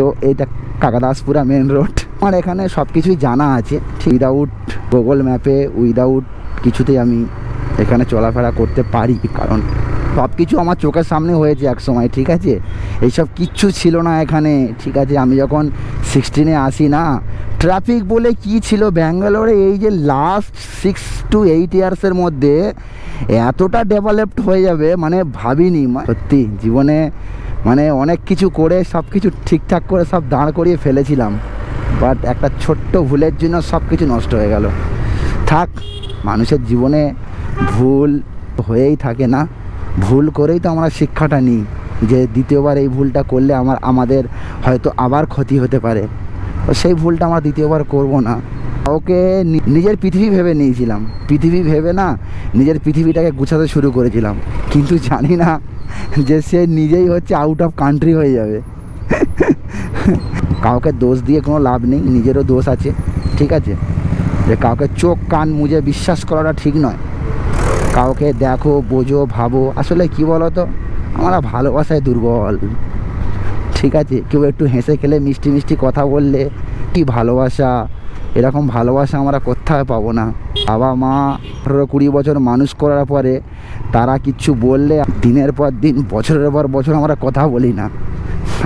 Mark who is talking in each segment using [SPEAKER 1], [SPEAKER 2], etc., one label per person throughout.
[SPEAKER 1] তো এইটা কাকাদাসপুরা main road আমার এখানে সব কিছুই জানা আছে। উইদাউট গুগল ম্যাপে উইদাউট কিছুতেই আমি এখানে চলাফেরা করতে পারি। কারণ সব কিছু আমার চোখের সামনে হয়েছে এক সময় ঠিক আছে? এইসব কিচ্ছু ছিল না এখানে, ঠিক আছে? আমি যখন সিক্সটিনে আসি না ট্রাফিক বলে কি ছিল ব্যাঙ্গালোরে? এই যে লাস্ট সিক্স টু এইট ইয়ার্সের মধ্যে এতটা ডেভেলপড হয়ে যাবে মানে ভাবিনি। সত্যি, জীবনে মানে অনেক কিছু করে, সব কিছু ঠিকঠাক করে, সব দাঁড় করিয়ে ফেলেছিলাম। বাট একটা ছোট্ট ভুলের জন্য সব কিছু নষ্ট হয়ে গেল। থাক, মানুষের জীবনে ভুল হয়েই থাকে না। ভুল করেই তো আমরা শিক্ষাটা নিই, যে দ্বিতীয়বার এই ভুলটা করলে আমার, আমাদের হয়তো আবার ক্ষতি হতে পারে। সেই ভুলটা আমরা দ্বিতীয়বার করব না। ওকে নিজের পৃথিবী ভেবে নিয়েছিলাম। পৃথিবী ভেবে না নিজের পৃথিবীটাকে গুছাতে শুরু করেছিলাম। কিন্তু জানি না যে সে নিজেই হচ্ছে আউট অফ কান্ট্রি হয়ে যাবে। কাউকে দোষ দিয়ে কোনো লাভ নেই, নিজেরও দোষ আছে, ঠিক আছে? যে কাউকে চোখ, কান, মুজে বিশ্বাস করাটা ঠিক নয়। কাউকে দেখো, বোঝো, ভাবো, আসলে কি বলো তো আমরা ভালোবাসায় দুর্বল, ঠিক আছে? কেউ একটু হেসে খেলে মিষ্টি মিষ্টি কথা বললে, কি ভালোবাসা? এরকম ভালোবাসা আমরা কোথাও পাবো না বাবা মা আঠেরো কুড়ি বছর মানুষ করার পরে তারা কিচ্ছু বললে দিনের পর দিন বছরের পর বছর আমরা কথা বলি না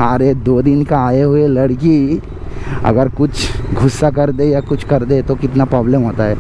[SPEAKER 1] अरे दो दिन का आए हुए लड़की अगर कुछ गुस्सा कर दे या कुछ कर दे तो कितना प्रॉब्लम होता है